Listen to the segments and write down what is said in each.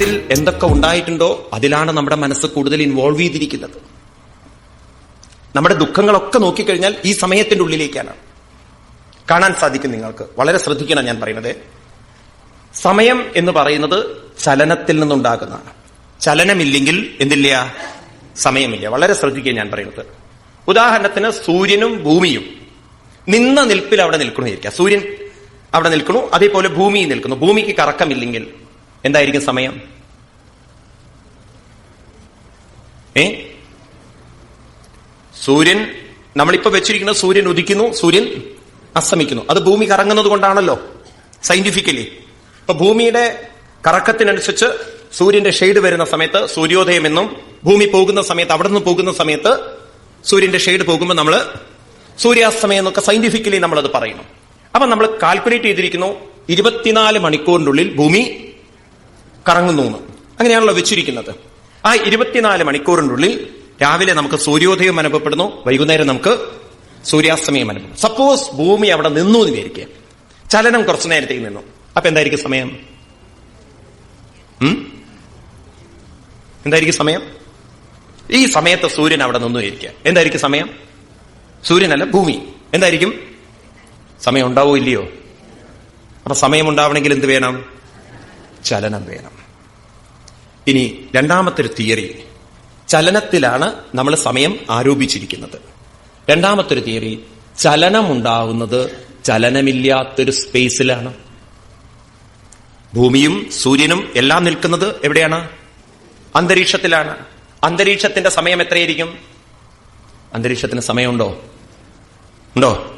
സ്പേസിൽ എന്തൊക്കെ ഉണ്ടായിട്ടുണ്ടോ അതിലാണ് നമ്മുടെ മനസ്സ് കൂടുതൽ ഇൻവോൾവ് ചെയ്തിരിക്കുന്നത്. നമ്മുടെ ദുഃഖങ്ങളൊക്കെ നോക്കിക്കഴിഞ്ഞാൽ ഈ സമയത്തിന്റെ ഉള്ളിലേക്കാണ്. കാണാൻ സാധിക്കും നിങ്ങൾക്ക്. വളരെ ശ്രദ്ധിക്കണം ഞാൻ പറയുന്നത്. സമയം എന്ന് പറയുന്നത് ചലനത്തിൽ നിന്നുണ്ടാകുന്നതാണ്. ചലനമില്ലെങ്കിൽ എന്തില്ല? സമയമില്ല. വളരെ ശ്രദ്ധിക്കുക ഞാൻ പറയുന്നത്. ഉദാഹരണത്തിന് സൂര്യനും ഭൂമിയും നിന്ന നിൽപ്പിൽ അവിടെ നിൽക്കണമായിരിക്കാം. സൂര്യൻ അവിടെ നിൽക്കണു അതേപോലെ ഭൂമി നിൽക്കുന്നു. ഭൂമിക്ക് കറക്കമില്ലെങ്കിൽ എന്തായിരിക്കും സമയം? ഏ? സൂര്യൻ നമ്മളിപ്പോ വെച്ചിരിക്കുന്ന സൂര്യൻ ഉദിക്കുന്നു സൂര്യൻ അസ്തമിക്കുന്നു. അത് ഭൂമി കറങ്ങുന്നത് കൊണ്ടാണല്ലോ സയന്റിഫിക്കലി. ഇപ്പൊ ഭൂമിയുടെ കറക്കത്തിനനുസരിച്ച് സൂര്യന്റെ ഷെയ്ഡ് വരുന്ന സമയത്ത് സൂര്യോദയം എന്നും ഭൂമി പോകുന്ന സമയത്ത് അവിടെ നിന്ന് പോകുന്ന സമയത്ത് സൂര്യന്റെ ഷെയ്ഡ് പോകുമ്പോൾ നമ്മൾ സൂര്യാസ്തമയം എന്നൊക്കെ സയന്റിഫിക്കലി നമ്മൾ അത് പറയുന്നു അപ്പൊ നമ്മൾ കാൽക്കുലേറ്റ് ചെയ്തിരിക്കുന്നു ഇരുപത്തിനാല് മണിക്കൂറിനുള്ളിൽ ഭൂമി കറങ്ങുന്നു. അങ്ങനെയാണല്ലോ വെച്ചിരിക്കുന്നത്. ആ ഇരുപത്തിനാല് മണിക്കൂറിനുള്ളിൽ രാവിലെ നമുക്ക് സൂര്യോദയം അനുഭവപ്പെടുന്നു വൈകുന്നേരം നമുക്ക് സൂര്യാസ്തമയം അനുഭവപ്പെടും സപ്പോസ് ഭൂമി അവിടെ നിന്നു എന്ന് വിചാരിക്കുക. ചലനം കുറച്ചു നേരത്തേക്ക് നിന്നു. അപ്പൊ എന്തായിരിക്കും സമയം? എന്തായിരിക്കും സമയം? ഈ സമയത്ത് സൂര്യൻ അവിടെ നിന്നു ഇരിക്കുക എന്തായിരിക്കും സമയം? സൂര്യനല്ല ഭൂമി. എന്തായിരിക്കും? സമയം ഉണ്ടാവോ ഇല്ലയോ? അപ്പൊ സമയം ഉണ്ടാവണമെങ്കിൽ എന്ത് വേണം? ചലനം വേണം. ഇനി രണ്ടാമത്തൊരു തിയറി. ചലനത്തിലാണ് നമ്മൾ സമയം ആരോപിച്ചിരിക്കുന്നത്. രണ്ടാമത്തൊരു തിയറി ചലനം ഉണ്ടാവുന്നത് ചലനമില്ലാത്തൊരു സ്പേസിലാണ്. ഭൂമിയും സൂര്യനും എല്ലാം നിൽക്കുന്നത് എവിടെയാണ്? അന്തരീക്ഷത്തിലാണ്. അന്തരീക്ഷത്തിന്റെ സമയം എത്രയായിരിക്കും? അന്തരീക്ഷത്തിന് സമയമുണ്ടോ? ഉണ്ടോ?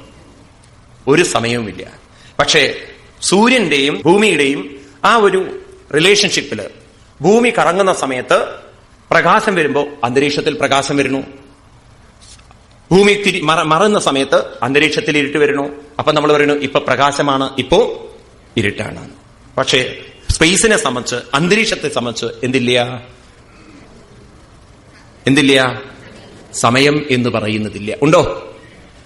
ഒരു സമയവുമില്ല. പക്ഷേ സൂര്യന്റെയും ഭൂമിയുടെയും ആ ഒരു റിലേഷൻഷിപ്പിൽ ഭൂമി കറങ്ങുന്ന സമയത്ത് പ്രകാശം വരുമ്പോൾ അന്തരീക്ഷത്തിൽ പ്രകാശം വരുന്നു. ഭൂമി തിരി മറന്ന സമയത്ത് അന്തരീക്ഷത്തിൽ ഇരുട്ട് വരുന്നു. അപ്പൊ നമ്മൾ പറയുന്നു ഇപ്പൊ പ്രകാശമാണ് ഇപ്പോ ഇരുട്ടാണ്. പക്ഷേ സ്പേസിനെ സംബന്ധിച്ച് അന്തരീക്ഷത്തെ സംബന്ധിച്ച് എന്തില്ല? എന്തില്ല? സമയം എന്ന് പറയുന്നതില്ല. ഉണ്ടോ?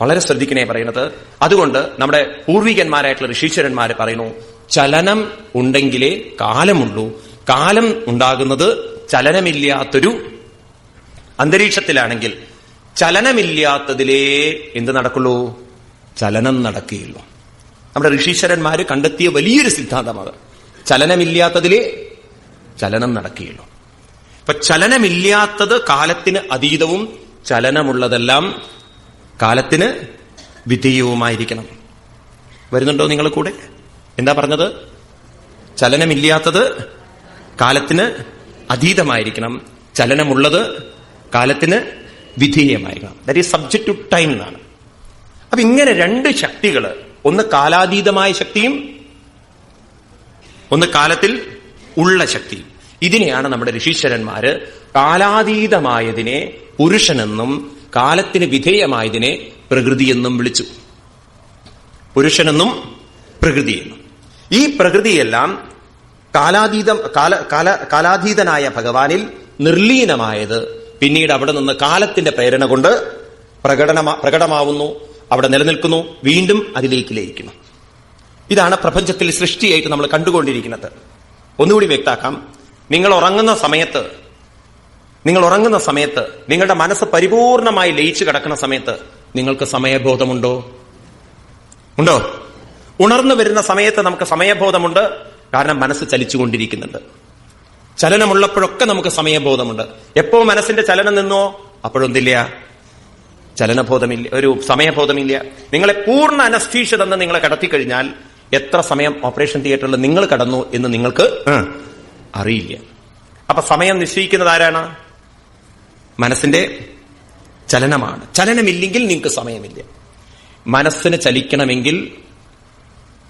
വളരെ ശ്രദ്ധിക്കണേ പറയുന്നത്. അതുകൊണ്ട് നമ്മുടെ പൂർവികന്മാരായിട്ടുള്ള ഋഷീശ്വരന്മാര് പറയുന്നു ചലനം ഉണ്ടെങ്കിലേ കാലമുള്ളൂ. കാലം ഉണ്ടാകുന്നത് ചലനമില്ലാത്തൊരു അന്തരീക്ഷത്തിലാണെങ്കിൽ ചലനമില്ലാത്തതിലേ എന്ത് നടക്കുള്ളൂ? ചലനം നടക്കുകയുള്ളൂ. നമ്മുടെ ഋഷീശ്വരന്മാര് കണ്ടെത്തിയ വലിയൊരു സിദ്ധാന്തമാണ് ചലനമില്ലാത്തതിലേ ചലനം നടക്കുകയുള്ളൂ. ഇപ്പൊ ചലനമില്ലാത്തത് കാലത്തിന് അതീതവും ചലനമുള്ളതെല്ലാം കാലത്തിന് വിധേയവുമായിരിക്കണം. വരുന്നുണ്ടോ നിങ്ങൾ കൂടെ? എന്താ പറഞ്ഞത്? ചലനമില്ലാത്തത് കാലത്തിന് അതീതമായിരിക്കണം. ചലനമുള്ളത് കാലത്തിന് വിധേയമായിരിക്കണം. That is subject to time എന്നാണ്. അപ്പൊ ഇങ്ങനെ രണ്ട് ശക്തികൾ ഒന്ന് കാലാതീതമായ ശക്തിയും ഒന്ന് കാലത്തിൽ ഉള്ള ശക്തി ഇതിനെയാണ് നമ്മുടെ ഋഷീശ്വരന്മാര് കാലാതീതമായതിനെ പുരുഷനെന്നും കാലത്തിന് വിധേയമായതിനെ പ്രകൃതിയെന്നും വിളിച്ചു. പുരുഷനെന്നും പ്രകൃതിയെന്നും. ഈ പ്രകൃതിയെല്ലാം കാലാതീതം കാല കാല കാലാതീതനായ ഭഗവാനിൽ നിർലീനമായത് പിന്നീട് അവിടെ നിന്ന് കാലത്തിന്റെ പ്രേരണ കൊണ്ട് പ്രകടനമാ പ്രകടമാവുന്നു അവിടെ നിലനിൽക്കുന്നു വീണ്ടും അതിലേക്ക് ലയിക്കുന്നു. ഇതാണ് പ്രപഞ്ചത്തിൽ സൃഷ്ടിയായിട്ട് നമ്മൾ കണ്ടുകൊണ്ടിരിക്കുന്നത്. ഒന്നുകൂടി വ്യക്താക്കാം. നിങ്ങൾ ഉറങ്ങുന്ന സമയത്ത് നിങ്ങൾ ഉറങ്ങുന്ന സമയത്ത് നിങ്ങളുടെ മനസ്സ് പരിപൂർണമായി ലയിച്ചു കിടക്കുന്ന സമയത്ത് നിങ്ങൾക്ക് സമയബോധമുണ്ടോ? ഉണ്ടോ? ഉണർന്നു വരുന്ന സമയത്ത് നമുക്ക് സമയബോധമുണ്ട്. കാരണം മനസ്സ് ചലിച്ചുകൊണ്ടിരിക്കുന്നുണ്ട്. ചലനമുള്ളപ്പോഴൊക്കെ നമുക്ക് സമയബോധമുണ്ട്. എപ്പോ മനസ്സിന്റെ ചലനം നിന്നോ അപ്പോഴൊന്നില്ല ചലനബോധമില്ല ഒരു സമയബോധമില്ല. നിങ്ങളെ പൂർണ അനസ്തീഷ തന്ന് നിങ്ങളെ കടത്തിക്കഴിഞ്ഞാൽ എത്ര സമയം ഓപ്പറേഷൻ തിയേറ്ററിൽ നിങ്ങൾ കടന്നു എന്ന് നിങ്ങൾക്ക് അറിയില്ല. അപ്പൊ സമയം നിശ്ചയിക്കുന്നത് ആരാണ്? മനസ്സിന്റെ ചലനമാണ്. ചലനമില്ലെങ്കിൽ നിങ്ങൾക്ക് സമയമില്ല. മനസ്സിന് ചലിക്കണമെങ്കിൽ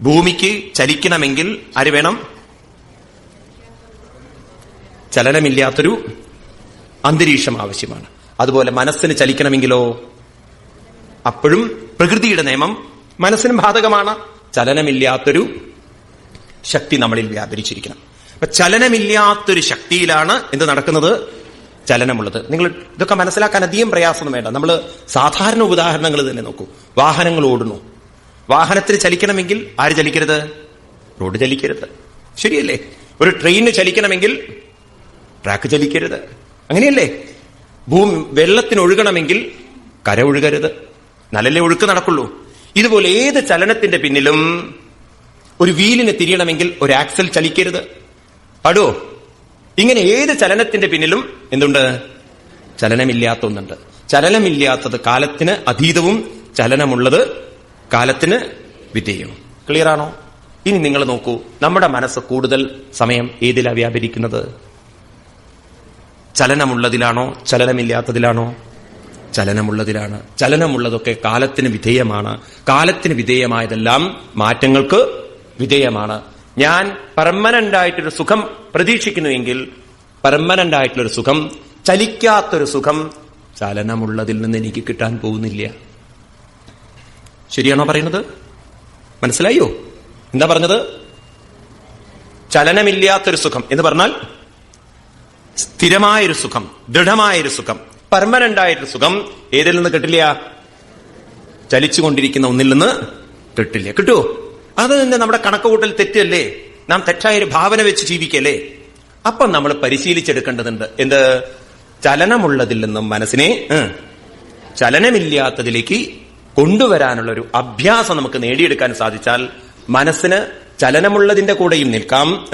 ഭൂമിക്ക് ചലിക്കണമെങ്കിൽ ആര് വേണം? ചലനമില്ലാത്തൊരു അന്തരീക്ഷം ആവശ്യമാണ്. അതുപോലെ മനസ്സിന് ചലിക്കണമെങ്കിലോ? അപ്പോഴും പ്രകൃതിയുടെ നിയമം മനസ്സിനും ബാധകമാണ്. ചലനമില്ലാത്തൊരു ശക്തി നമ്മളിൽ വ്യാപരിച്ചിരിക്കണം. അപ്പൊ ചലനമില്ലാത്തൊരു ശക്തിയിലാണ് എന്ത് നടക്കുന്നത്? ചലനമുള്ളത്. നിങ്ങൾ ഇതൊക്കെ മനസ്സിലാക്കാൻ അധികം പ്രയാസമൊന്നും വേണ്ട. നമ്മൾ സാധാരണ ഉദാഹരണങ്ങൾ തന്നെ നോക്കൂ. വാഹനങ്ങൾ ഓടുന്നു. വാഹനത്തിൽ ചലിക്കണമെങ്കിൽ ആര് ചലിക്കരുത്? റോഡ് ചലിക്കരുത്. ശരിയല്ലേ? ഒരു ട്രെയിന് ചലിക്കണമെങ്കിൽ ട്രാക്ക് ചലിക്കരുത്. അങ്ങനെയല്ലേ? ഭൂമി വെള്ളത്തിന് ഒഴുകണമെങ്കിൽ കര ഒഴുകരുത്. നല്ലല്ലേ ഒഴുക്ക് നടക്കുള്ളൂ. ഇതുപോലെ ഏത് ചലനത്തിന്റെ പിന്നിലും ഒരു വീലിന് തിരിയണമെങ്കിൽ ഒരു ആക്സൽ ചലിക്കരുത്. പാടുവോ ഇങ്ങനെ ഏത് ചലനത്തിന്റെ പിന്നിലും എന്തുണ്ട്? ചലനമില്ലാത്ത ഒന്നുണ്ട്. ചലനമില്ലാത്തത് കാലത്തിന് അതീതവും ചലനമുള്ളത് കാലത്തിന് വിധേയം. ക്ലിയർ ആണോ? ഇനി നിങ്ങൾ നോക്കൂ നമ്മുടെ മനസ്സ് കൂടുതൽ സമയം ഏതിലാ വ്യാപരിക്കുന്നത്? ചലനമുള്ളതിലാണോ? ചലനമില്ലാത്തതിലാണോ? ചലനമുള്ളതിലാണ്. ചലനമുള്ളതൊക്കെ കാലത്തിന് വിധേയമാണ്. കാലത്തിന് വിധേയമായതെല്ലാം മാറ്റങ്ങൾക്ക് വിധേയമാണ്. ഞാൻ പെർമനന്റ് ആയിട്ടൊരു സുഖം പ്രതീക്ഷിക്കുന്നുവെങ്കിൽ പെർമനന്റ് ആയിട്ടുള്ളൊരു സുഖം ചലിക്കാത്തൊരു സുഖം ചലനമുള്ളതിൽ നിന്ന് എനിക്ക് കിട്ടാൻ പോകുന്നില്ല. ശരിയാണോ പറയുന്നത്? മനസ്സിലായോ? എന്താ പറഞ്ഞത്? ചലനമില്ലാത്തൊരു സുഖം എന്ന് പറഞ്ഞാൽ സ്ഥിരമായൊരു സുഖം ദൃഢമായൊരു സുഖം പെർമനന്റ് ആയിട്ടൊരു സുഖം ഏതിൽ നിന്ന് കിട്ടില്ല? ചലിച്ചുകൊണ്ടിരിക്കുന്ന ഒന്നിൽ നിന്ന് കിട്ടില്ല. കിട്ടുമോ അത് തന്നെ നമ്മുടെ കണക്കുകൂട്ടൽ തെറ്റല്ലേ? നാം തെറ്റായൊരു ഭാവന വെച്ച് ജീവിക്കല്ലേ? അപ്പം നമ്മൾ പരിശീലിച്ചെടുക്കേണ്ടതുണ്ട്. എന്ത്? ചലനമുള്ളതിൽ നിന്നും മനസ്സിനെ ചലനമില്ലാത്തതിലേക്ക് കൊണ്ടുവരാനുള്ള ഒരു അഭ്യാസം നമുക്ക് നേടിയെടുക്കാൻ സാധിച്ചാൽ മനസ്സിന് ചലനമുള്ളതിന്റെ കൂടെയും നിൽക്കാം.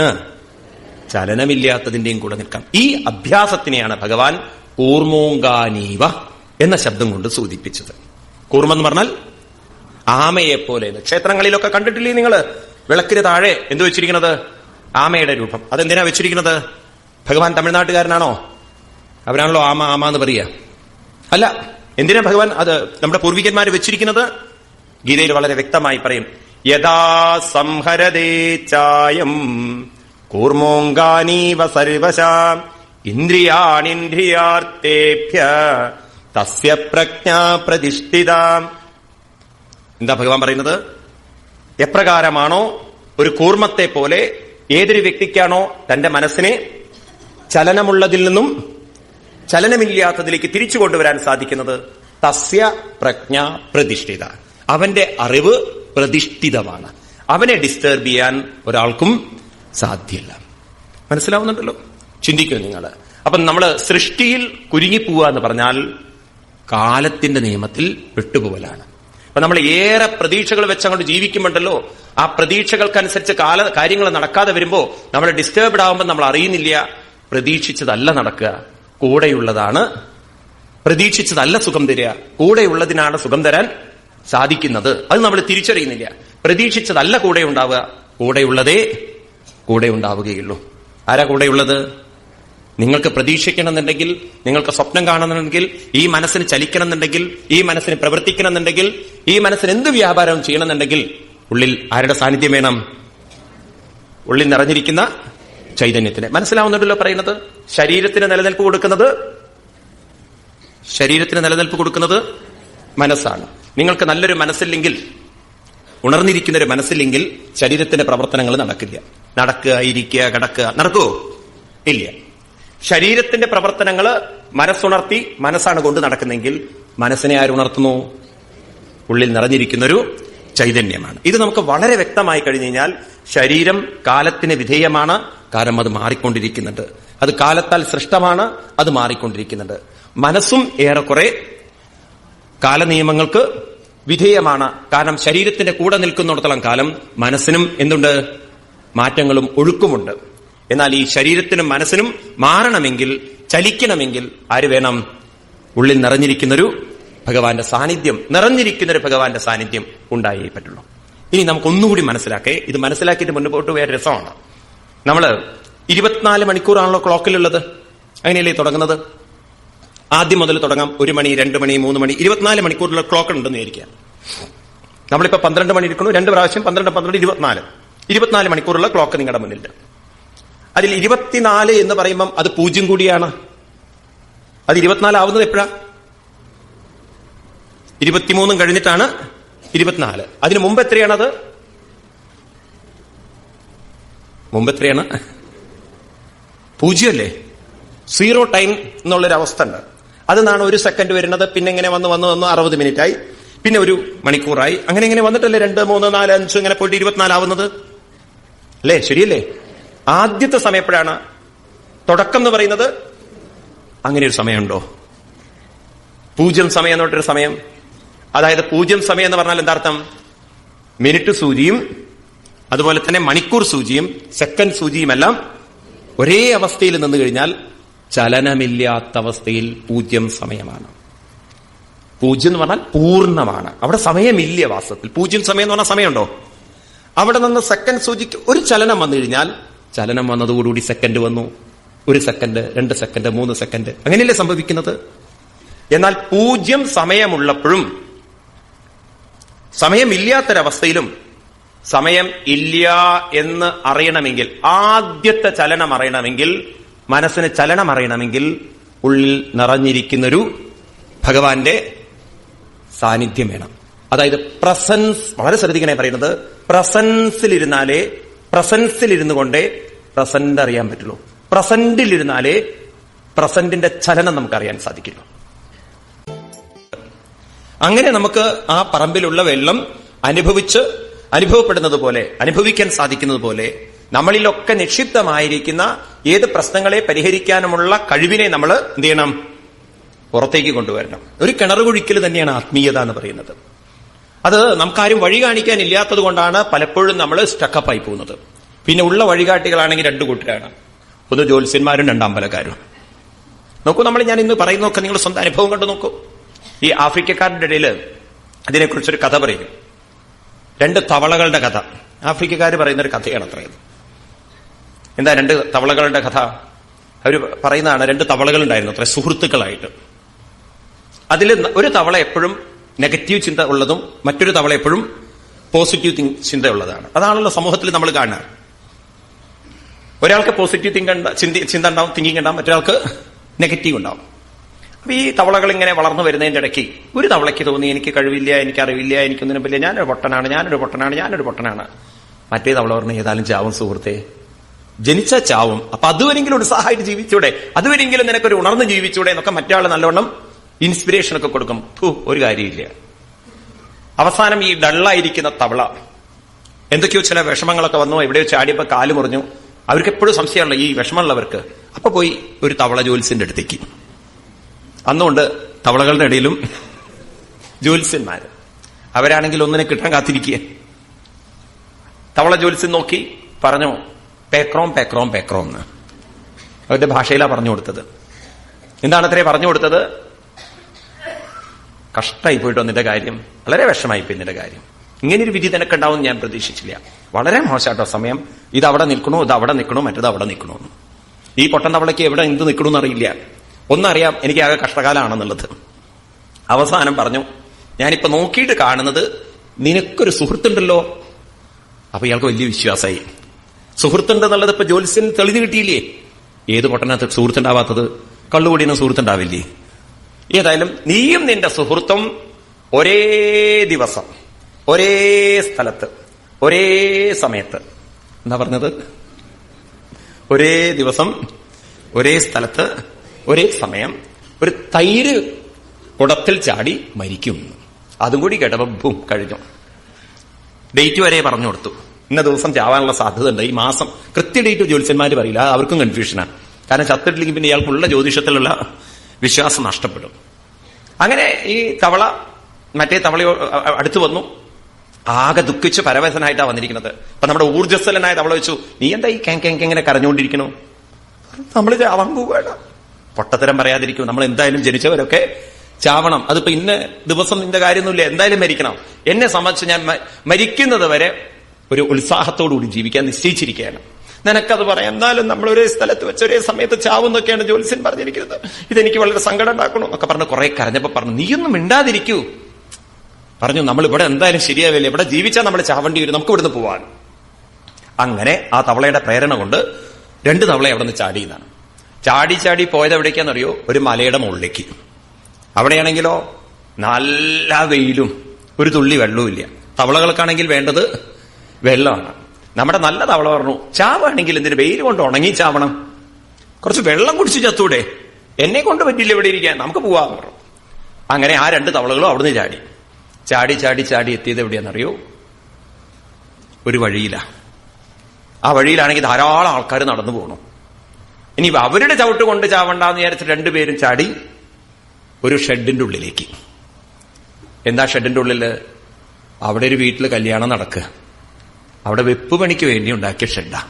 ചലനമില്ലാത്തതിന്റെയും കൂടെ നിൽക്കാം. ഈ അഭ്യാസത്തിനെയാണ് ഭഗവാൻ കൂർമോങ്കാനീവ എന്ന ശബ്ദം കൊണ്ട് സൂചിപ്പിച്ചത്. കൂർമെന്ന് പറഞ്ഞാൽ ആമയെ പോലെ. ക്ഷേത്രങ്ങളിലൊക്കെ കണ്ടിട്ടില്ലേ നിങ്ങൾ വിളക്കിന് താഴെ എന്ത് വെച്ചിരിക്കുന്നത്? ആമയുടെ രൂപം. അതെന്തിനാ വെച്ചിരിക്കുന്നത്? ഭഗവാൻ തമിഴ്നാട്ടുകാരനാണോ? അവരാണല്ലോ ആമ ആമ എന്ന് പറയുക. അല്ല എന്തിനാ ഭഗവാൻ അത് നമ്മുടെ പൂർവികന്മാർ വെച്ചിരിക്കുന്നത്? ഗീതയിൽ വളരെ വ്യക്തമായി പറയും യഥാ സംഹരതേ ചായം കൂർമോങ്കാനീവ സർവശാം ഇന്ദ്രിയാണിന്ദ്രിയാർത്ഥേഭ്യ തസ്യ പ്രജ്ഞാ പ്രതിഷ്ഠിതാം. എന്താ ഭഗവാൻ പറയുന്നത്? എപ്രകാരമാണോ ഒരു കൂർമ്മത്തെ പോലെ ഏതൊരു വ്യക്തിക്കാണോ തന്റെ മനസ്സിനെ ചലനമുള്ളതിൽ നിന്നും ചലനമില്ലാത്തതിലേക്ക് തിരിച്ചു കൊണ്ടുവരാൻ സാധിക്കുന്നത് തസ്യ പ്രജ്ഞ പ്രതിഷ്ഠിത. അവന്റെ അറിവ് പ്രതിഷ്ഠിതമാണ്. അവനെ ഡിസ്റ്റർബ് ചെയ്യാൻ ഒരാൾക്കും സാധ്യല്ല. മനസ്സിലാവുന്നുണ്ടല്ലോ? ചിന്തിക്കൂ നിങ്ങൾ അപ്പം നമ്മൾ സൃഷ്ടിയിൽ കുരുങ്ങിപ്പോവുക എന്ന് പറഞ്ഞാൽ കാലത്തിന്റെ നിയമത്തിൽ വിട്ടുപോകലാണ് അപ്പൊ നമ്മൾ ഏറെ പ്രതീക്ഷകൾ വെച്ച് അങ്ങോട്ട് ജീവിക്കുമ്പോണ്ടല്ലോ ആ പ്രതീക്ഷകൾക്കനുസരിച്ച് കാല കാര്യങ്ങൾ നടക്കാതെ വരുമ്പോൾ നമ്മൾ ഡിസ്റ്റേബ്ഡ് ആകുമ്പോൾ നമ്മൾ അറിയുന്നില്ല പ്രതീക്ഷിച്ചതല്ല നടക്കുക. കൂടെയുള്ളതാണ്. പ്രതീക്ഷിച്ചതല്ല സുഖം തരിക. കൂടെയുള്ളതിനാണ് സുഖം തരാൻ സാധിക്കുന്നത്. അത് നമ്മൾ തിരിച്ചറിയുന്നില്ല. പ്രതീക്ഷിച്ചതല്ല കൂടെ ഉണ്ടാവുക കൂടെയുള്ളതേ കൂടെ ഉണ്ടാവുകയുള്ളൂ ആരാ കൂടെയുള്ളത്? നിങ്ങൾക്ക് പ്രതീക്ഷിക്കണമെന്നുണ്ടെങ്കിൽ നിങ്ങൾക്ക് സ്വപ്നം കാണണമെന്നുണ്ടെങ്കിൽ ഈ മനസ്സിന് ചലിക്കണമെന്നുണ്ടെങ്കിൽ ഈ മനസ്സിന് പ്രവർത്തിക്കണമെന്നുണ്ടെങ്കിൽ ഈ മനസ്സിന് എന്ത് വ്യാപാരം ചെയ്യണമെന്നുണ്ടെങ്കിൽ ഉള്ളിൽ ആരുടെ സാന്നിധ്യം വേണം? ഉള്ളിൽ നിറഞ്ഞിരിക്കുന്ന ചൈതന്യത്തിന്. മനസ്സിലാവുന്നുണ്ടല്ലോ പറയുന്നത്? ശരീരത്തിന് നിലനിൽപ്പ് കൊടുക്കുന്നത്? ശരീരത്തിന് നിലനിൽപ്പ് കൊടുക്കുന്നത് മനസ്സാണ്. നിങ്ങൾക്ക് നല്ലൊരു മനസ്സില്ലെങ്കിൽ ഉണർന്നിരിക്കുന്ന ഒരു മനസ്സില്ലെങ്കിൽ ശരീരത്തിന്റെ പ്രവർത്തനങ്ങൾ നടക്കില്ല. നടക്കുക ഇരിക്കുക കിടക്കുക നടക്കുവോ? ഇല്ല. ശരീരത്തിന്റെ പ്രവർത്തനങ്ങൾ മനസ്സുണർത്തി മനസ്സാണ് കൊണ്ട് നടക്കുന്നെങ്കിൽ മനസ്സിനെ ആരുണർത്തുന്നു ഉള്ളിൽ നിറഞ്ഞിരിക്കുന്നൊരു ചൈതന്യമാണ്. ഇത് നമുക്ക് വളരെ വ്യക്തമായി കഴിഞ്ഞു കഴിഞ്ഞാൽ ശരീരം കാലത്തിന് വിധേയമാണ്. കാരണം അത് മാറിക്കൊണ്ടിരിക്കുന്നുണ്ട് അത് കാലത്താൽ സൃഷ്ടമാണ്. അത് മാറിക്കൊണ്ടിരിക്കുന്നുണ്ട് മനസ്സും ഏറെക്കുറെ കാലനിയമങ്ങൾക്ക് വിധേയമാണ്. കാരണം ശരീരത്തിന്റെ കൂടെ നിൽക്കുന്നിടത്തോളം കാലം മനസ്സിനും എന്തുണ്ട്? മാറ്റങ്ങളും ഒഴുക്കുമുണ്ട്. എന്നാൽ ഈ ശരീരത്തിനും മനസ്സിനും മാറണമെങ്കിൽ ചലിക്കണമെങ്കിൽ ആര് വേണം? ഉള്ളിൽ നിറഞ്ഞിരിക്കുന്നൊരു ഭഗവാന്റെ സാന്നിധ്യം നിറഞ്ഞിരിക്കുന്ന ഒരു ഭഗവാന്റെ സാന്നിധ്യം ഉണ്ടായേ പറ്റുള്ളൂ. ഇനി നമുക്ക് ഒന്നുകൂടി മനസ്സിലാക്കേ ഇത് മനസ്സിലാക്കിയിട്ട് മുന്നോട്ട് പോയ രസമാണ്. നമ്മൾ ഇരുപത്തിനാല് മണിക്കൂറാണല്ലോ ക്ലോക്കിലുള്ളത്. അങ്ങനെയല്ലേ തുടങ്ങുന്നത്? ആദ്യം മുതൽ തുടങ്ങാം ഒരു മണി രണ്ട് മണി മൂന്ന് മണി ഇരുപത്തിനാല് മണിക്കൂറിലുള്ള ക്ലോക്ക് ഉണ്ടെന്ന് വിചാരിക്കാം നമ്മളിപ്പോ പന്ത്രണ്ട് മണി ഇരിക്കുന്നു രണ്ട് പ്രാവശ്യം പന്ത്രണ്ട് പന്ത്രണ്ട് ഇരുപത്തിനാല്. ഇരുപത്തിനാല് മണിക്കൂറുള്ള ക്ലോക്ക് നിങ്ങളുടെ മുന്നിൽ അതിൽ ഇരുപത്തിനാല് എന്ന് പറയുമ്പം അത് പൂജ്യം കൂടിയാണ്. അത് ഇരുപത്തിനാല് ആവുന്നത് എപ്പോഴാ? ഇരുപത്തിമൂന്നും കഴിഞ്ഞിട്ടാണ് ഇരുപത്തിനാല്. അതിന് മുമ്പ് എത്രയാണത്? മുമ്പ് എത്രയാണ്? പൂജ്യമല്ലേ? സീറോ ടൈം എന്നുള്ളൊരു അവസ്ഥ ഉണ്ട് അതിന്നാണ് ഒരു സെക്കൻഡ് വരുന്നത് പിന്നെ ഇങ്ങനെ വന്ന് വന്ന് വന്ന് അറുപത് മിനിറ്റ് ആയി പിന്നെ ഒരു മണിക്കൂറായി. അങ്ങനെ ഇങ്ങനെ വന്നിട്ടല്ലേ രണ്ട് മൂന്ന് നാല് അഞ്ച് ഇങ്ങനെ പോയിട്ട് ഇരുപത്തിനാലാവുന്നത് അല്ലേ? ശരിയല്ലേ? ആദ്യത്തെ സമയം എപ്പോഴാണ്? തുടക്കം എന്ന് പറയുന്നത്? അങ്ങനെ ഒരു സമയമുണ്ടോ? പൂജ്യം സമയം എന്നൊരു സമയം? അതായത് പൂജ്യം സമയം എന്ന് പറഞ്ഞാൽ എന്താർത്ഥം? മിനിറ്റ് സൂചിയും അതുപോലെ തന്നെ മണിക്കൂർ സൂചിയും സെക്കൻഡ് സൂചിയുമെല്ലാം ഒരേ അവസ്ഥയിൽ നിന്ന് കഴിഞ്ഞാൽ ചലനമില്ലാത്ത അവസ്ഥയിൽ പൂജ്യം സമയമാണ്. പൂജ്യം എന്ന് പറഞ്ഞാൽ പൂർണമാണ്. അവിടെ സമയമില്ല വാസ്തവത്തിൽ. പൂജ്യം സമയം എന്ന് പറഞ്ഞാൽ സമയമുണ്ടോ? അവിടെ നിന്ന് സെക്കൻഡ് സൂചിക്ക് ഒരു ചലനം വന്നു കഴിഞ്ഞാൽ ചലനം വന്നതോടുകൂടി സെക്കൻഡ് വന്നു. ഒരു സെക്കൻഡ് രണ്ട് സെക്കൻഡ് മൂന്ന് സെക്കൻഡ് അങ്ങനെയല്ലേ സംഭവിക്കുന്നത്? എന്നാൽ പൂജ്യം സമയമുള്ളപ്പോഴും സമയമില്ലാത്തൊരവസ്ഥയിലും സമയം ഇല്ല എന്ന് അറിയണമെങ്കിൽ ആദ്യത്തെ ചലനം അറിയണമെങ്കിൽ മനസ്സിന് ചലനം അറിയണമെങ്കിൽ ഉള്ളിൽ നിറഞ്ഞിരിക്കുന്നൊരു ഭഗവാന്റെ സാന്നിധ്യം വേണം. അതായത് പ്രസൻസ് വളരെ ശ്രദ്ധിക്കണേ പറയുന്നത് പ്രസൻസിലിരുന്നാലേ പ്രസൻസിലിരുന്നു കൊണ്ടേ പ്രസന്റ് അറിയാൻ പറ്റുള്ളൂ. പ്രസന്റിലിരുന്നാലേ പ്രസന്റിന്റെ ചലനം നമുക്ക് അറിയാൻ സാധിക്കുള്ളൂ. അങ്ങനെ നമുക്ക് ആ പറമ്പിലുള്ള വെള്ളം അനുഭവിച്ച് അനുഭവപ്പെടുന്നത് പോലെ അനുഭവിക്കാൻ സാധിക്കുന്നത് പോലെ നമ്മളിലൊക്കെ നിക്ഷിപ്തമായിരിക്കുന്ന ഏത് പ്രശ്നങ്ങളെ പരിഹരിക്കാനുമുള്ള കഴിവിനെ നമ്മൾ എന്ത് ചെയ്യണം? പുറത്തേക്ക് കൊണ്ടുവരണം. ഒരു കിണർ കുഴിക്കൽ തന്നെയാണ് ആത്മീയത എന്ന് പറയുന്നത്. അത് നമുക്കാരും വഴി കാണിക്കാൻ ഇല്ലാത്തത് കൊണ്ടാണ് പലപ്പോഴും നമ്മൾ സ്റ്റക്കപ്പായി പോകുന്നത്. പിന്നെ ഉള്ള വഴികാട്ടികളാണെങ്കിൽ രണ്ടു കൂട്ടരാണ്. ഒന്ന് ജ്യോത്സ്യന്മാരും രണ്ടമ്പലക്കാരും നോക്കൂ നമ്മൾ ഞാൻ ഇന്ന് പറയുന്നൊക്കെ നിങ്ങൾ സ്വന്തം അനുഭവം കണ്ടു നോക്കൂ. ഈ ആഫ്രിക്കക്കാരുടെ ഇടയിൽ അതിനെക്കുറിച്ചൊരു കഥ പറയും. രണ്ട് തവളകളുടെ കഥ. ആഫ്രിക്കക്കാർ പറയുന്ന ഒരു കഥയാണ് അത്രയത് എന്താ രണ്ട് തവളകളുടെ കഥ? അവർ പറയുന്നതാണ് രണ്ട് തവളകളുണ്ടായിരുന്നു അത്ര സുഹൃത്തുക്കളായിട്ട്. അതിൽ ഒരു തവള എപ്പോഴും നെഗറ്റീവ് ചിന്ത ഉള്ളതും മറ്റൊരു തവള എപ്പോഴും പോസിറ്റീവ് തിങ് ചിന്ത ഉള്ളതാണ് അതാണല്ലോ സമൂഹത്തിൽ നമ്മൾ കാണുക. ഒരാൾക്ക് പോസിറ്റീവ് തിങ്ക് ചിന്ത ചിന്ത ഉണ്ടാവും തിങ്കിങ് ഉണ്ടാവും മറ്റൊരാൾക്ക് നെഗറ്റീവ് ഉണ്ടാവും. അപ്പൊ ഈ തവളകൾ ഇങ്ങനെ വളർന്നു വരുന്നതിന്റെ ഇടയ്ക്ക് ഒരു തവളയ്ക്ക് തോന്നി എനിക്ക് കഴിവില്ല എനിക്ക് അറിവില്ല എനിക്കൊന്നിനും പറ്റില്ല ഞാനൊരു പൊട്ടനാണ് ഞാനൊരു പൊട്ടനാണ് ഞാനൊരു പൊട്ടനാണ്. മറ്റേ തവള പറഞ്ഞു ഏതായാലും ചാവും സുഹൃത്തെ. ജനിച്ച ചാവും. അപ്പൊ അതുവരെങ്കിലും ഒരു ഉത്സാഹമായിട്ട് ജീവിച്ചൂടെ? അതുവരെങ്കിലും നിനക്കൊരു ഉണർന്ന് ജീവിച്ചൂടെ? എന്നൊക്കെ മറ്റാൾ നല്ലവണ്ണം ഇൻസ്പിറേഷൻ ഒക്കെ കൊടുക്കും. ഫു, ഒരു കാര്യമില്ല. അവസാനം ഈ ഡള്ളായിരിക്കുന്ന തവള എന്തൊക്കെയോ ചില വിഷമങ്ങളൊക്കെ വന്നു. എവിടെയോ ചാടിയപ്പോ കാൽ മുറിഞ്ഞു. അവർക്ക് എപ്പോഴും സംശയമുള്ള ഈ വിഷമമുള്ളവർക്ക്. അപ്പൊ പോയി ഒരു തവള ജോലിസിന്റെ അടുത്തേക്ക്. അന്നുകൊണ്ട് തവളകളുടെ ഇടയിലും ജ്യോത്സ്യന്മാര്. അവരാണെങ്കിൽ ഒന്നിനെ കിട്ടാൻ കാത്തിരിക്കുക തവള ജ്യോത്സ്യം നോക്കി പറഞ്ഞു പേക്രോം പേക്രോം പേക്രോം എന്ന്. അവരുടെ ഭാഷയിലാ പറഞ്ഞു കൊടുത്തത്. എന്താണ് അത്രേ പറഞ്ഞു കൊടുത്തത്? കഷ്ടമായി പോയിട്ട് നിന്റെ കാര്യം? വളരെ വിഷമായി പോയി നിന്റെ കാര്യം. ഇങ്ങനെ ഒരു വിധി നിനക്ക് ഉണ്ടാവും ഞാൻ പ്രതീക്ഷിച്ചില്ല. വളരെ മോശമായിട്ടോ സമയം. ഇത് അവിടെ നിൽക്കണോ? ഇത് അവിടെ നിൽക്കണോ? മറ്റത് അവിടെ നിൽക്കണോ ഈ പൊട്ടൻ തവളയ്ക്ക് എവിടെ എന്ത് നിൽക്കണമെന്ന് അറിയില്ല. ഒന്നറിയാം എനിക്ക് ആകെ കഷ്ടകാലമാണെന്നുള്ളത് അവസാനം പറഞ്ഞു ഞാനിപ്പോ നോക്കിയിട്ട് കാണുന്നത് നിനക്കൊരു സുഹൃത്തുണ്ടല്ലോ. അപ്പൊ ഇയാൾക്ക് വലിയ വിശ്വാസമായി സുഹൃത്തുണ്ട് എന്നുള്ളത് ഇപ്പൊ ജ്യോത്സ്യൻ തെളിഞ്ഞു കിട്ടിയില്ലേ? ഏത് പൊട്ടനകത്ത് സുഹൃത്തുണ്ടാവാത്തത്? കള്ളുകൂടിനും സുഹൃത്തുണ്ടാവില്ലേ? ഏതായാലും നീയും നിന്റെ സുഹൃത്തും ഒരേ ദിവസം ഒരേ സ്ഥലത്ത് ഒരേ സമയത്ത്. എന്താ പറഞ്ഞത്? ഒരേ ദിവസം ഒരേ സ്ഥലത്ത് ഒരേ സമയം ഒരു തൈര് കുടത്തിൽ ചാടി മരിക്കും. അതും കൂടി കിടവും കഴിഞ്ഞു. ഡേറ്റ് വരെ പറഞ്ഞു കൊടുത്തു. ഇന്ന ദിവസം ചാവാനുള്ള സാധ്യത ഉണ്ട്. ഈ മാസം കൃത്യ ഡേറ്റ് ജ്യോത്സ്യന്മാർ പറയില്ല അവർക്കും കൺഫ്യൂഷനാണ് കാരണം ചത്തിട്ടില്ലെങ്കിൽ പിന്നെ ഇയാൾക്കുള്ള ജ്യോതിഷത്തിലുള്ള വിശ്വാസം നഷ്ടപ്പെടും. അങ്ങനെ ഈ തവള മറ്റേ തവള അടുത്തു വന്നു. ആകെ ദുഃഖിച്ച് പരവശനായിട്ടാണ് വന്നിരിക്കുന്നത്. അപ്പൊ നമ്മുടെ ഊർജസ്വലനായ തവള വെച്ചു നീ എന്താ ഈ കേ കരഞ്ഞുകൊണ്ടിരിക്കണോ കരഞ്ഞുകൊണ്ടിരിക്കണു? നമ്മൾ ചാവാൻ പോവുകയാണ് പൊട്ടത്തരം പറയാതിരിക്കും. നമ്മൾ എന്തായാലും ജനിച്ചവരൊക്കെ ചാവണം. അതിപ്പോ ഇന്ന ദിവസം നിന്റെ കാര്യമൊന്നുമില്ല. എന്തായാലും മരിക്കണം. എന്നെ സംബന്ധിച്ച് ഞാൻ മരിക്കുന്നത് വരെ ഒരു ഉത്സാഹത്തോടുകൂടി ജീവിക്കാൻ നിശ്ചയിച്ചിരിക്കുകയാണ്. നിനക്കത് പറയാം. എന്നാലും നമ്മൾ ഒരേ സ്ഥലത്ത് വെച്ച് ഒരേ സമയത്ത് ചാവുന്നൊക്കെയാണ് ജ്യോത്സ്യൻ പറഞ്ഞിരിക്കുന്നത്. ഇതെനിക്ക് വളരെ സങ്കടം ഉണ്ടാക്കണം എന്നൊക്കെ പറഞ്ഞ് കുറെ കരഞ്ഞപ്പോ പറഞ്ഞു നീയൊന്നും മിണ്ടാതിരിക്കൂ. പറഞ്ഞു നമ്മൾ ഇവിടെ എന്തായാലും ശരിയാവില്ല. ഇവിടെ ജീവിച്ചാൽ നമ്മൾ ചാവേണ്ടി വരും. നമുക്ക് ഇവിടുന്ന് പോവാൻ. അങ്ങനെ ആ തവളയുടെ പ്രേരണ കൊണ്ട് രണ്ട് തവള അവിടെ നിന്ന് ചാടിയെന്നാണ് ചാടി ചാടി പോയത് എവിടേക്കാണെന്നറിയോ ഒരു മലയുടെ മുകളിലേക്ക്. അവിടെയാണെങ്കിലോ നല്ല വെയിലും ഒരു തുള്ളി വെള്ളവും ഇല്ല. തവളകൾക്കാണെങ്കിൽ വേണ്ടത് വെള്ളമാണ്. നമ്മുടെ നല്ല തവള പറഞ്ഞു ചാവാണെങ്കിൽ എന്തിന് വെയിൽ കൊണ്ട് ഉണങ്ങി ചാവണം? കുറച്ച് വെള്ളം കുടിച്ച് ചത്തൂടെ? എന്നെ കൊണ്ട് പറ്റില്ല ഇവിടെ ഇരിക്കാൻ. നമുക്ക് പോവാന്ന് പറഞ്ഞു. അങ്ങനെ ആ രണ്ട് തവളകളും അവിടുന്ന് ചാടി. ചാടി ചാടി ചാടി എത്തിയത് എവിടെയാണെന്നറിയോ ഒരു വഴിയിലാ. ആ വഴിയിലാണെങ്കിൽ ധാരാളം ആൾക്കാർ നടന്നു പോകണം ഇനി അവരുടെ ചവിട്ട് കൊണ്ട് ചാവണ്ടെന്ന് വിചാരിച്ച് രണ്ടുപേരും ചാടി ഒരു ഷെഡിന്റെ ഉള്ളിലേക്ക്. എന്താ ഷെഡിന്റെ ഉള്ളിൽ? അവിടെ ഒരു വീട്ടിൽ കല്യാണം നടക്കുക അവിടെ വെപ്പ് പണിക്ക് വേണ്ടി ഉണ്ടാക്കിയ ഷെഡാ.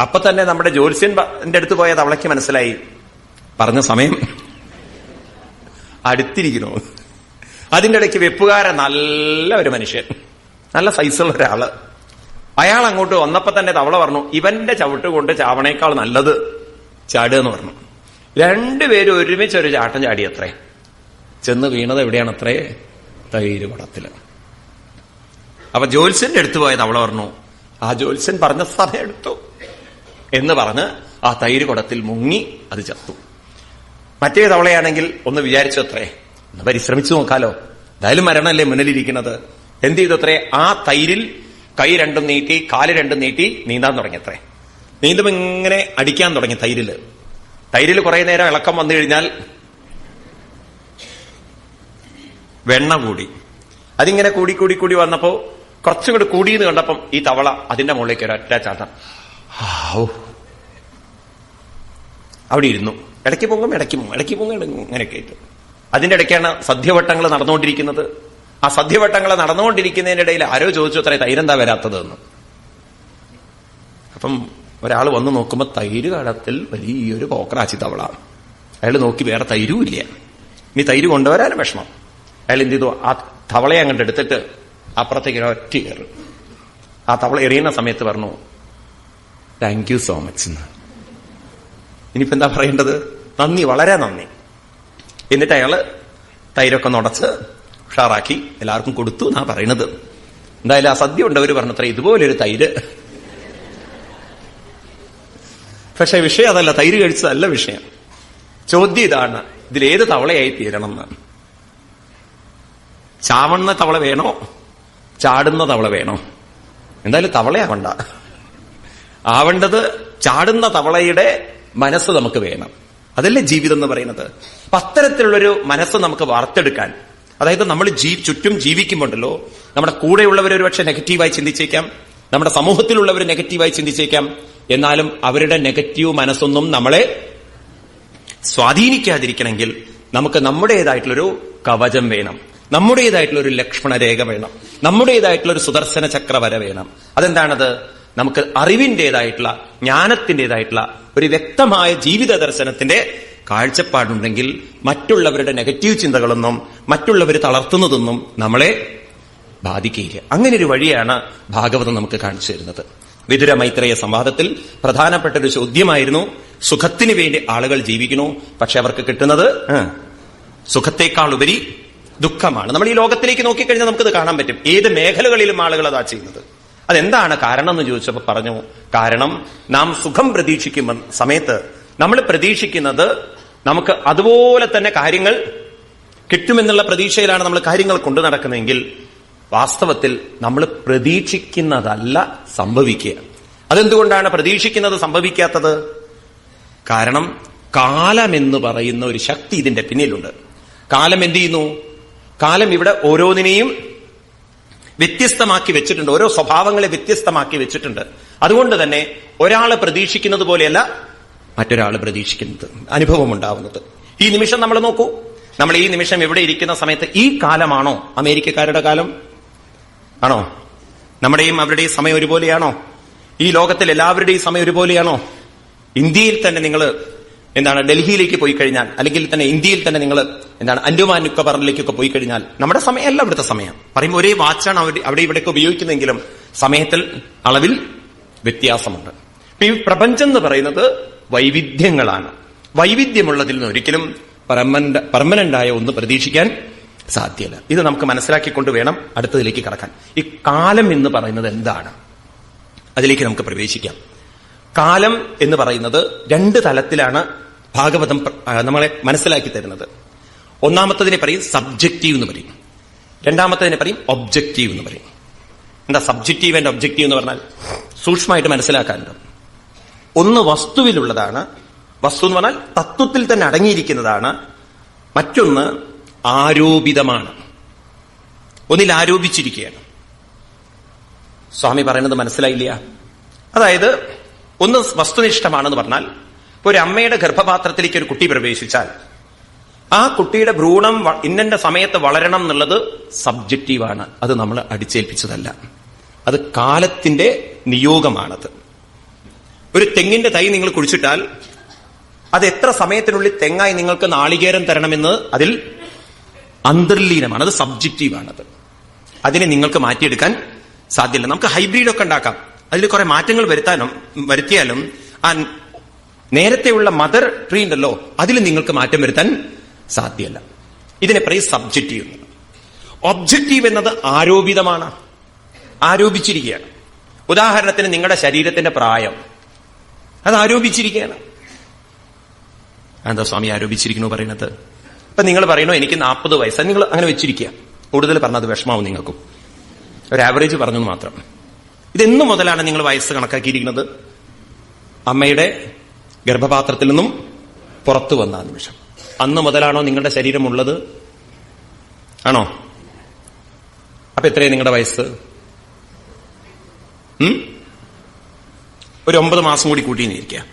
അപ്പൊ തന്നെ നമ്മുടെ ജ്യോത്സ്യന്റെ അടുത്ത് പോയത് അവളേക്ക് മനസ്സിലായി. പറഞ്ഞ സമയം അടുത്തിരിക്കുന്നു. അതിന്റെ ഇടയ്ക്ക് വെപ്പുകാരൻ നല്ല ഒരു മനുഷ്യൻ. നല്ല സൈസുള്ള ഒരാൾ. അയാൾ അങ്ങോട്ട് വന്നപ്പോ തന്നെ തവള പറഞ്ഞു ഇവന്റെ ചവിട്ട് കൊണ്ട് ചാവണേക്കാൾ നല്ലത് ചാടുക എന്ന് പറഞ്ഞു. രണ്ടുപേരും ഒരുമിച്ച് ഒരു ചാട്ടം ചാടിയത്രേ. ചെന്ന് വീണത് എവിടെയാണ് അത്രേ തൈര് കുടത്തിൽ അപ്പൊ ജോത്സ്യന്റെ അടുത്ത് പോയ തവള പറഞ്ഞു ആ ജോത്സ്യൻ പറഞ്ഞ സമയം എടുത്തു. എന്ന് പറഞ്ഞ് ആ തൈര് കുടത്തിൽ മുങ്ങി അത് ചത്തു. മറ്റേ തവളയാണെങ്കിൽ ഒന്ന് വിചാരിച്ചു അത്രേ ഒന്ന് പരിശ്രമിച്ചു നോക്കാലോ. എന്തായാലും മരണമല്ലേ മുന്നിലിരിക്കുന്നത്. എന്ത് ചെയ്തു അത്രേ ആ തൈരിൽ കൈ രണ്ടും നീട്ടി കാൽ രണ്ടും നീട്ടി നീന്താൻ തുടങ്ങിയത്രേ. നീന്തും ഇങ്ങനെ അടിക്കാൻ തുടങ്ങി തൈരിൽ. തൈരിൽ കുറെ നേരം ഇളക്കം വന്നു കഴിഞ്ഞാൽ വെണ്ണ കൂടി. അതിങ്ങനെ കൂടി കൂടി കൂടി വന്നപ്പോ കുറച്ചും കൂടി കൂടിയെന്ന് കണ്ടപ്പം ഈ തവള അതിന്റെ മുകളിലേക്ക് ഒരൊറ്റ ചാട്ടം. അവിടെ ഇരുന്നു. ഇടയ്ക്ക് പൊങ്ങും ഇടയ്ക്ക് ഇടയ്ക്ക് പൊങ്ങും ഇങ്ങനെയൊക്കെ ആയിട്ട് അതിന്റെ ഇടയ്ക്കാണ് സദ്യവട്ടങ്ങൾ നടന്നുകൊണ്ടിരിക്കുന്നത്. ആ സദ്യവട്ടങ്ങൾ നടന്നുകൊണ്ടിരിക്കുന്നതിന്റെ ഇടയിൽ ആരോ ചോദിച്ചു അത്ര എന്താ വരാത്തതെന്ന്? അപ്പം ഒരാൾ വന്ന് നോക്കുമ്പോൾ തൈര് കടത്തിൽ വലിയൊരു പോക്കറാച്ചി തവള അയാൾ നോക്കി വേറെ തൈരും ഇല്ല ഇനി തൈര് കൊണ്ടുവരാനും വിഷമം. അയാൾ എന്ത് ചെയ്തു? ആ തവളയെ അങ്ങോട്ട് എടുത്തിട്ട് അപ്പുറത്തേക്ക് ഒറ്റ കയറി. ആ തവള എറിയുന്ന സമയത്ത് പറഞ്ഞു താങ്ക് യു സോ മച്ച് ഇനിയിപ്പോ എന്താ പറയേണ്ടത്? നന്ദി വളരെ നന്ദി. എന്നിട്ട് അയാൾ തൈരൊക്കെ നുടച്ച് ഉഷാറാക്കി എല്ലാവർക്കും കൊടുത്തു എന്നാ പറയണത് എന്തായാലും ആ സദ്യ ഉണ്ടവർ പറഞ്ഞത്ര ഇതുപോലൊരു തൈര്. പക്ഷെ വിഷയം അതല്ല തൈര് കഴിച്ചതല്ല വിഷയം. ചോദ്യം ഇതാണ് ഇതിലേത് തവളയായി തീരണം എന്നാണ് ചാവണ്ണ തവള വേണോ? ചാടുന്ന തവള വേണോ? എന്തായാലും തവളയാവണ്ട ആവേണ്ടത് ചാടുന്ന തവളയുടെ മനസ്സ് നമുക്ക് വേണം. അതല്ലേ ജീവിതം എന്ന് പറയുന്നത്. അത്തരത്തിലുള്ളൊരു മനസ്സ് നമുക്ക് വാർത്തെടുക്കാൻ അതായത് നമ്മൾ ജീ ചുറ്റും ജീവിക്കുമ്പോണ്ടല്ലോ നമ്മുടെ കൂടെയുള്ളവർ ഒരുപക്ഷെ നെഗറ്റീവായി ചിന്തിച്ചേക്കാം നമ്മുടെ സമൂഹത്തിലുള്ളവർ നെഗറ്റീവായി ചിന്തിച്ചേക്കാം. എന്നാലും അവരുടെ നെഗറ്റീവ് മനസ്സൊന്നും നമ്മളെ സ്വാധീനിക്കാതിരിക്കണമെങ്കിൽ നമുക്ക് നമ്മുടേതായിട്ടുള്ളൊരു കവചം വേണം നമ്മുടേതായിട്ടുള്ള ഒരു ലക്ഷ്മണരേഖ വേണം നമ്മുടേതായിട്ടുള്ള ഒരു സുദർശന ചക്രവര വേണം. അതെന്താണത്? നമുക്ക് അറിവിന്റേതായിട്ടുള്ള ജ്ഞാനത്തിന്റേതായിട്ടുള്ള ഒരു വ്യക്തമായ ജീവിത ദർശനത്തിന്റെ കാഴ്ചപ്പാടുണ്ടെങ്കിൽ മറ്റുള്ളവരുടെ നെഗറ്റീവ് ചിന്തകളൊന്നും മറ്റുള്ളവർ തളർത്തുന്നതൊന്നും നമ്മളെ ബാധിക്കുകയില്ല. അങ്ങനെ ഒരു വഴിയാണ് ഭാഗവതം നമുക്ക് കാണിച്ചു തരുന്നത്. വിതുര മൈത്രേയ സംവാദത്തിൽ പ്രധാനപ്പെട്ട ഒരു ചോദ്യമായിരുന്നു സുഖത്തിന് വേണ്ടി ആളുകൾ ജീവിക്കണു? പക്ഷെ അവർക്ക് കിട്ടുന്നത് സുഖത്തേക്കാൾ ഉപരി ദുഃഖമാണ്. നമ്മൾ ഈ ലോകത്തിലേക്ക് നോക്കിക്കഴിഞ്ഞാൽ നമുക്കത് കാണാൻ പറ്റും. ഏത് മേഖലകളിലും ആളുകൾ അതാ ചെയ്യുന്നത്. അതെന്താണ് കാരണം എന്ന് ചോദിച്ചപ്പോൾ പറഞ്ഞു കാരണം നാം സുഖം പ്രതീക്ഷിക്കുന്ന സമയത്ത് നമ്മൾ പ്രതീക്ഷിക്കുന്നത് നമുക്ക് അതുപോലെ തന്നെ കാര്യങ്ങൾ കിട്ടുമെന്നുള്ള പ്രതീക്ഷയിലാണ് നമ്മൾ കാര്യങ്ങൾ കൊണ്ടു നടക്കുന്നതെങ്കിൽ വാസ്തവത്തിൽ നമ്മൾ പ്രതീക്ഷിക്കുന്നതല്ല സംഭവിക്കുക. അതെന്തുകൊണ്ടാണ് പ്രതീക്ഷിക്കുന്നത് സംഭവിക്കാത്തത്? കാരണം കാലമെന്ന് പറയുന്ന ഒരു ശക്തി ഇതിന്റെ പിന്നിലുണ്ട്. കാലം എന്ത് ചെയ്യുന്നു? കാലം ഇവിടെ ഓരോന്നിനെയും വ്യത്യസ്തമാക്കി വെച്ചിട്ടുണ്ട്. ഓരോ സ്വഭാവങ്ങളെ വ്യത്യസ്തമാക്കി വെച്ചിട്ടുണ്ട്. അതുകൊണ്ട് തന്നെ ഒരാൾ പ്രതീക്ഷിക്കുന്നത് പോലെയല്ല മറ്റൊരാൾ പ്രതീക്ഷിക്കുന്നത് അനുഭവം ഉണ്ടാവുന്നത് ഈ നിമിഷം നമ്മൾ നോക്കൂ. നമ്മൾ ഈ നിമിഷം ഇവിടെ ഇരിക്കുന്ന സമയത്ത് ഈ കാലമാണോ അമേരിക്കക്കാരുടെ കാലം? ആണോ? നമ്മുടെയും അവരുടെയും സമയം ഒരുപോലെയാണോ? ഈ ലോകത്തിൽ എല്ലാവരുടെയും സമയം ഒരുപോലെയാണോ? ഇന്ത്യയിൽ തന്നെ നിങ്ങൾ എന്താണ് ഡൽഹിയിലേക്ക് പോയി കഴിഞ്ഞാൽ അല്ലെങ്കിൽ തന്നെ ഇന്ത്യയിൽ തന്നെ നിങ്ങൾ എന്താണ് അൻഡുമാൻ നിക്കോബറിലേക്കൊക്കെ പോയി കഴിഞ്ഞാൽ നമ്മുടെ സമയമല്ല ഇവിടുത്തെ സമയം. പറയുമ്പോൾ ഒരേ വാച്ചാണ് അവിടെ ഇവിടെ ഇവിടെയൊക്കെ ഉപയോഗിക്കുന്നെങ്കിലും സമയത്തിൽ അളവിൽ വ്യത്യാസമുണ്ട്. ഈ പ്രപഞ്ചം എന്ന് പറയുന്നത് വൈവിധ്യങ്ങളാണ്. വൈവിധ്യമുള്ളതിൽ നിന്ന് ഒരിക്കലും പെർമനന്റ് ആയ ഒന്ന് പ്രതീക്ഷിക്കാൻ സാധ്യമല്ല ഇത് നമുക്ക് മനസ്സിലാക്കിക്കൊണ്ട് വേണം അടുത്തതിലേക്ക് കടക്കാൻ. ഈ കാലം എന്ന് പറയുന്നത് എന്താണ്? അതിലേക്ക് നമുക്ക് പ്രവേശിക്കാം. കാലം എന്ന് പറയുന്നത് രണ്ട് തലത്തിലാണ് ഭാഗവതം നമ്മളെ മനസ്സിലാക്കി തരുന്നത്. ഒന്നാമത്തതിനെ പറയും സബ്ജക്റ്റീവ് എന്ന് പറയും. രണ്ടാമത്തതിനെ പറയും ഒബ്ജക്റ്റീവ് എന്ന് പറയും. എന്താ സബ്ജക്റ്റീവ് ആൻഡ് ഒബ്ജക്റ്റീവ് എന്ന് പറഞ്ഞാൽ സൂക്ഷ്മമായിട്ട് മനസ്സിലാക്കാനുണ്ട്. ഒന്ന് വസ്തുവിലുള്ളതാണ്. വസ്തു എന്ന് പറഞ്ഞാൽ തത്വത്തിൽ തന്നെ അടങ്ങിയിരിക്കുന്നതാണ്. മറ്റൊന്ന് ആരോപിതമാണ്. ഒന്നിൽ ആരോപിച്ചിരിക്കുകയാണ്. സ്വാമി പറയുന്നത് മനസ്സിലായില്ല. അതായത് ഒന്ന് വസ്തുനിഷ്ഠമാണെന്ന് പറഞ്ഞാൽ ഒരു അമ്മയുടെ ഗർഭപാത്രത്തിലേക്ക് ഒരു കുട്ടി പ്രവേശിച്ചാൽ ആ കുട്ടിയുടെ ഭ്രൂണം ഇന്നന്റെ സമയത്ത് വളരണം എന്നുള്ളത് സബ്ജക്റ്റീവാണ്. അത് നമ്മൾ അടിച്ചേൽപ്പിച്ചതല്ല. അത് കാലത്തിന്റെ നിയോഗമാണത്. ഒരു തെങ്ങിന്റെ തൈ നിങ്ങൾ കുഴിച്ചിട്ടാൽ അത് എത്ര സമയത്തിനുള്ളിൽ തെങ്ങായി നിങ്ങൾക്ക് നാളികേരം തരണമെന്ന് അതിൽ അന്തർലീനമാണ് അത് സബ്ജക്റ്റീവാണത്. അതിനെ നിങ്ങൾക്ക് മാറ്റിയെടുക്കാൻ സാധ്യമല്ല നമുക്ക് ഹൈബ്രിഡ് ഒക്കെ ഉണ്ടാക്കാം. അതിൽ കുറെ മാറ്റങ്ങൾ വരുത്താനും വരുത്തിയാലും ആ നേരത്തെയുള്ള മദർ ട്രീ ഉണ്ടല്ലോ അതിൽ നിങ്ങൾക്ക് മാറ്റം വരുത്താൻ സാധ്യമല്ല ഇതിനെ പറയും സബ്ജക്റ്റീവ് ഒബ്ജക്റ്റീവ് എന്നത് ആരോപിതമാണ്. ആരോപിച്ചിരിക്കുകയാണ്. ഉദാഹരണത്തിന് നിങ്ങളുടെ ശരീരത്തിന്റെ പ്രായം. അത് ആരോപിച്ചിരിക്കുകയാണ്. എന്താ സ്വാമി ആരോപിച്ചിരിക്കുന്നു പറയണത് ഇപ്പൊ നിങ്ങൾ പറയണോ എനിക്ക് നാൽപ്പത് വയസ്സാണ് നിങ്ങൾ അങ്ങനെ വെച്ചിരിക്കുക. കൂടുതൽ പറഞ്ഞത് വിഷമാവും നിങ്ങൾക്കും. ഒരു ആവറേജ് പറഞ്ഞു മാത്രം. ഇതെന്നു മുതലാണ് നിങ്ങൾ വയസ്സ് കണക്കാക്കിയിരിക്കുന്നത്? അമ്മയുടെ ഗർഭപാത്രത്തിൽ നിന്നും പുറത്തു വന്ന നിമിഷം. അന്ന് മുതലാണോ നിങ്ങളുടെ ശരീരമുള്ളത്? ആണോ? അപ്പൊ എത്രയാണ് നിങ്ങളുടെ വയസ്സ്? ഉം? ഒരു ഒമ്പത് മാസം കൂടി കൂട്ടിയിരിക്കുക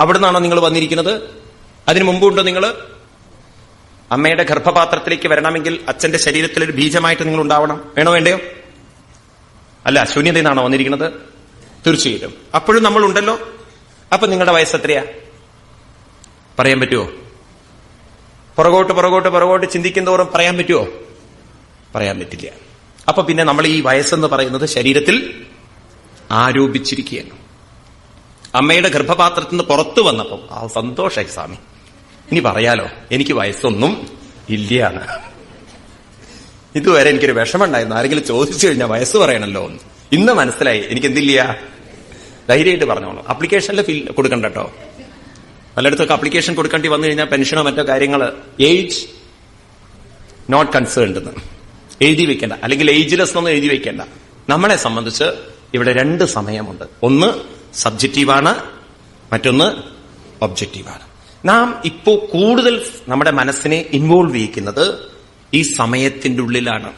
അവിടെ നിന്നാണോ നിങ്ങൾ വന്നിരിക്കുന്നത്? അതിനു മുമ്പുണ്ടോ നിങ്ങൾ അമ്മയുടെ ഗർഭപാത്രത്തിലേക്ക് വരണമെങ്കിൽ അച്ഛന്റെ ശരീരത്തിൽ ഒരു ബീജമായിട്ട് നിങ്ങൾ ഉണ്ടാവണം. വേണോ വേണ്ടയോ? അല്ല ശൂന്യതയിൽ നിന്നാണോ വന്നിരിക്കുന്നത്? തീർച്ചയായിട്ടും. അപ്പോഴും നമ്മൾ ഉണ്ടല്ലോ അപ്പൊ നിങ്ങളുടെ വയസ്സ് എത്രയാ? പറയാൻ പറ്റുമോ പുറകോട്ട് പുറകോട്ട് പുറകോട്ട് ചിന്തിക്കും തോറും പറയാൻ പറ്റുമോ പറയാൻ പറ്റില്ല. അപ്പൊ പിന്നെ നമ്മൾ ഈ വയസ്സെന്ന് പറയുന്നത് ശരീരത്തിൽ ആരോപിച്ചിരിക്കുകയാണ്. അമ്മയുടെ ഗർഭപാത്രത്തിൽ നിന്ന് പുറത്തു വന്നപ്പം ആ സന്തോഷായി സ്വാമി. ഇനി പറയാലോ എനിക്ക് വയസ്സൊന്നും ഇല്ലയാണ്. ഇതുവരെ എനിക്കൊരു വിഷമമുണ്ടായിരുന്നു. ആരെങ്കിലും ചോദിച്ചു കഴിഞ്ഞാൽ വയസ്സ് പറയണല്ലോ. ഇന്ന് മനസ്സിലായി എനിക്ക് എന്തില്ല ധൈര്യമായിട്ട് പറഞ്ഞോളൂ. അപ്ലിക്കേഷനിൽ ഫിൽ കൊടുക്കണ്ട കേട്ടോ പലയിടത്തൊക്കെ അപ്ലിക്കേഷൻ കൊടുക്കേണ്ടി വന്നു കഴിഞ്ഞാൽ പെൻഷനോ മറ്റോ കാര്യങ്ങൾ ഏജ് നോട്ട് കൺസേൺഡ് എന്ന് എഴുതി വെക്കേണ്ട. അല്ലെങ്കിൽ ഏജ്ലെസ് എന്നൊന്നും എഴുതി വെക്കേണ്ട. നമ്മളെ സംബന്ധിച്ച് ഇവിടെ രണ്ട് സമയമുണ്ട്. ഒന്ന് സബ്ജക്റ്റീവാണ് മറ്റൊന്ന് ഒബ്ജക്റ്റീവാണ്. നാം ഇപ്പോ കൂടുതൽ നമ്മുടെ മനസ്സിനെ ഇൻവോൾവ് ചെയ്യിക്കുന്നത് ഈ സമയത്തിന്റെ ഉള്ളിലാണ്.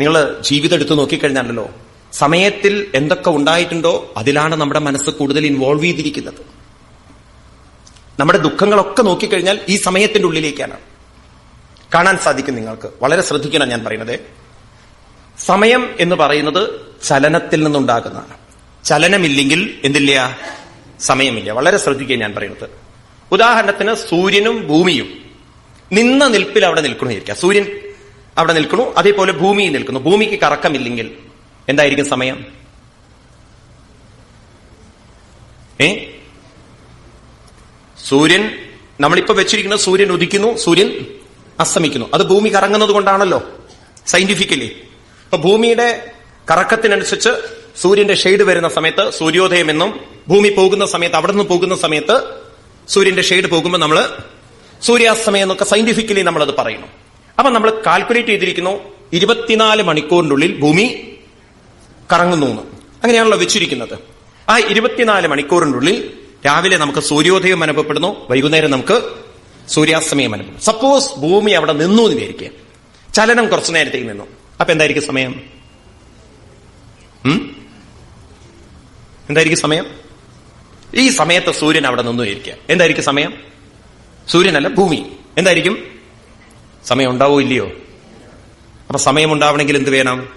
നിങ്ങൾ ജീവിതം എടുത്ത് നോക്കിക്കഴിഞ്ഞാലല്ലോ സമയത്തിൽ എന്തൊക്കെ ഉണ്ടായിട്ടുണ്ടോ അതിലാണ് നമ്മുടെ മനസ്സ് കൂടുതൽ ഇൻവോൾവ് ചെയ്തിരിക്കുന്നത്. നമ്മുടെ ദുഃഖങ്ങളൊക്കെ നോക്കിക്കഴിഞ്ഞാൽ ഈ സമയത്തിന്റെ ഉള്ളിലേക്കാണ്. കാണാൻ സാധിക്കും നിങ്ങൾക്ക്. വളരെ ശ്രദ്ധിക്കണം ഞാൻ പറയുന്നത്. സമയം എന്ന് പറയുന്നത് ചലനത്തിൽ നിന്നുണ്ടാകുന്നതാണ്. ചലനമില്ലെങ്കിൽ എന്തില്ല? സമയമില്ല. വളരെ ശ്രദ്ധിക്കുക ഞാൻ പറയുന്നത്. ഉദാഹരണത്തിന് സൂര്യനും ഭൂമിയും. നിന്ന നിൽപ്പിൽ അവിടെ നിൽക്കണു ഇരിക്കുക. സൂര്യൻ അവിടെ നിൽക്കണു അതേപോലെ ഭൂമി നിൽക്കുന്നു. ഭൂമിക്ക് കറക്കമില്ലെങ്കിൽ എന്തായിരിക്കും സമയം? ഏ? സൂര്യൻ നമ്മളിപ്പോ വെച്ചിരിക്കുന്ന സൂര്യൻ ഉദിക്കുന്നു സൂര്യൻ അസ്തമിക്കുന്നു. അത് ഭൂമി കറങ്ങുന്നത് കൊണ്ടാണല്ലോ. സയന്റിഫിക്കലി അപ്പൊ ഭൂമിയുടെ കറക്കത്തിനനുസരിച്ച് സൂര്യന്റെ ഷെയ്ഡ് വരുന്ന സമയത്ത് സൂര്യോദയം എന്നും ഭൂമി പോകുന്ന സമയത്ത് അവിടെ നിന്ന് പോകുന്ന സമയത്ത് സൂര്യന്റെ ഷെയ്ഡ് പോകുമ്പോൾ നമ്മൾ സൂര്യാസ്തമയം എന്നൊക്കെ സയന്റിഫിക്കലി നമ്മൾ അത് പറയുന്നു അപ്പൊ നമ്മൾ കാൽക്കുലേറ്റ് ചെയ്തിരിക്കുന്നു ഇരുപത്തിനാല് മണിക്കൂറിനുള്ളിൽ ഭൂമി കറങ്ങുന്നു അങ്ങനെയാണല്ലോ വെച്ചിരിക്കുന്നത്. ആ ഇരുപത്തിനാല് മണിക്കൂറിനുള്ളിൽ രാവിലെ നമുക്ക് സൂര്യോദയം അനുഭവപ്പെടുന്നു വൈകുന്നേരം നമുക്ക് സൂര്യാസ്തമയം അനുഭവം സപ്പോസ് ഭൂമി അവിടെ നിന്നു എന്ന് വിചാരിക്കുക. ചലനം കുറച്ചു നേരത്തേക്ക് നിന്നു. അപ്പൊ എന്തായിരിക്കും സമയം? എന്തായിരിക്കും സമയം? ഈ സമയത്ത് സൂര്യൻ അവിടെ നിന്നു ഇരിക്കുക എന്തായിരിക്കും സമയം? സൂര്യനല്ല ഭൂമി. എന്തായിരിക്കും? സമയം ഉണ്ടാവോ ഇല്ലയോ? അപ്പൊ സമയം ഉണ്ടാവണമെങ്കിൽ എന്ത് വേണം?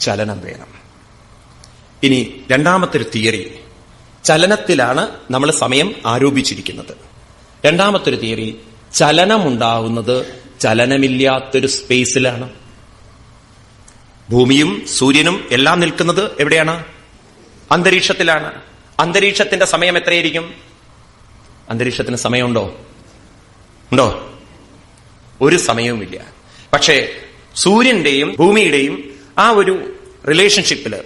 ചലനം വേണം. ഇനി രണ്ടാമത്തെ ഒരു തിയറി. ചലനത്തിലാണ് നമ്മൾ സമയം ആരോപിച്ചിരിക്കുന്നത്. രണ്ടാമത്തെ ഒരു തിയറി ചലനമുണ്ടാവുന്നത് ചലനമില്ലാത്തൊരു സ്പേസിലാണ് ഭൂമിയും സൂര്യനും എല്ലാം നിൽക്കുന്നത് എവിടെയാണ്? അന്തരീക്ഷത്തിലാണ്. അന്തരീക്ഷത്തിന്റെ സമയം എത്രയായിരിക്കും? അന്തരീക്ഷത്തിന് സമയമുണ്ടോ? ഉണ്ടോ? ഒരു സമയവുമില്ല. പക്ഷേ സൂര്യന്റെയും ഭൂമിയുടെയും ആ ഒരു റിലേഷൻഷിപ്പിൽ